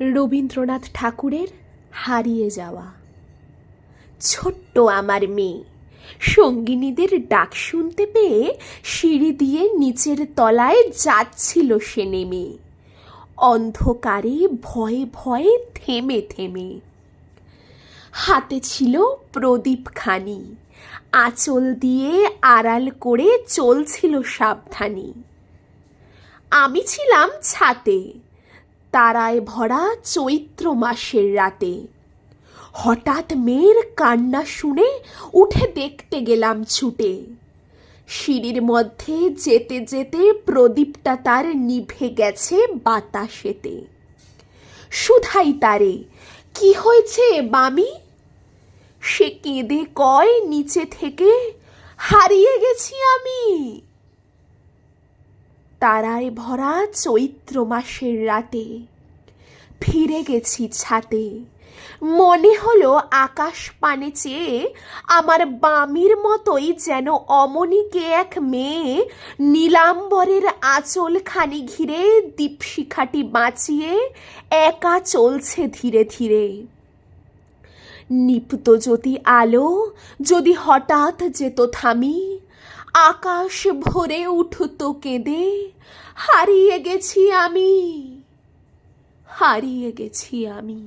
রবীন্দ্রনাথ ঠাকুরের হারিয়ে যাওয়া। ছোট্ট আমার মেয়ে, সঙ্গিনীদের ডাক শুনতে পেয়ে সিঁড়ি দিয়ে নিচের তলায় যাচ্ছিল সে নেমে। অন্ধকারে ভয়ে ভয়ে থেমে থেমে। হাতে ছিল প্রদীপখানি আঁচল দিয়ে আড়াল করে চলছিল সাবধানী। আমি ছিলাম ছাতে তারায় ভরা চৈত্র মাসের রাতে। হঠাৎ মেয়ের কান্না শুনে উঠে দেখতে গেলাম ছুটে। সিঁড়ির মধ্যে যেতে যেতে প্রদীপটা তার নিভে গেছে বাতাসেতে। সুধাই তারে, কি হয়েছে বামি? সে কেঁদে কয়, নিচে থেকে হারিয়ে গেছি আমি। তারায় ভরা চৈত্র মাসের রাতে। ফিরে গেছি ছাতে। মনে হলো আকাশ পানে চেয়ে আমার বামির মতোই যেন অমনিকে এক মেয়ে নীলাম্বরের আঁচল খানি ঘিরে দীপশিখাটি বাঁচিয়ে একা চলছে ধীরে ধীরে। নিপ্ত যদি আলো, যদি হঠাৎ যেত থামি আকাশ ভরে উঠত কেঁদে হারিয়ে গেছি আমি হারিয়ে গেছি আমি।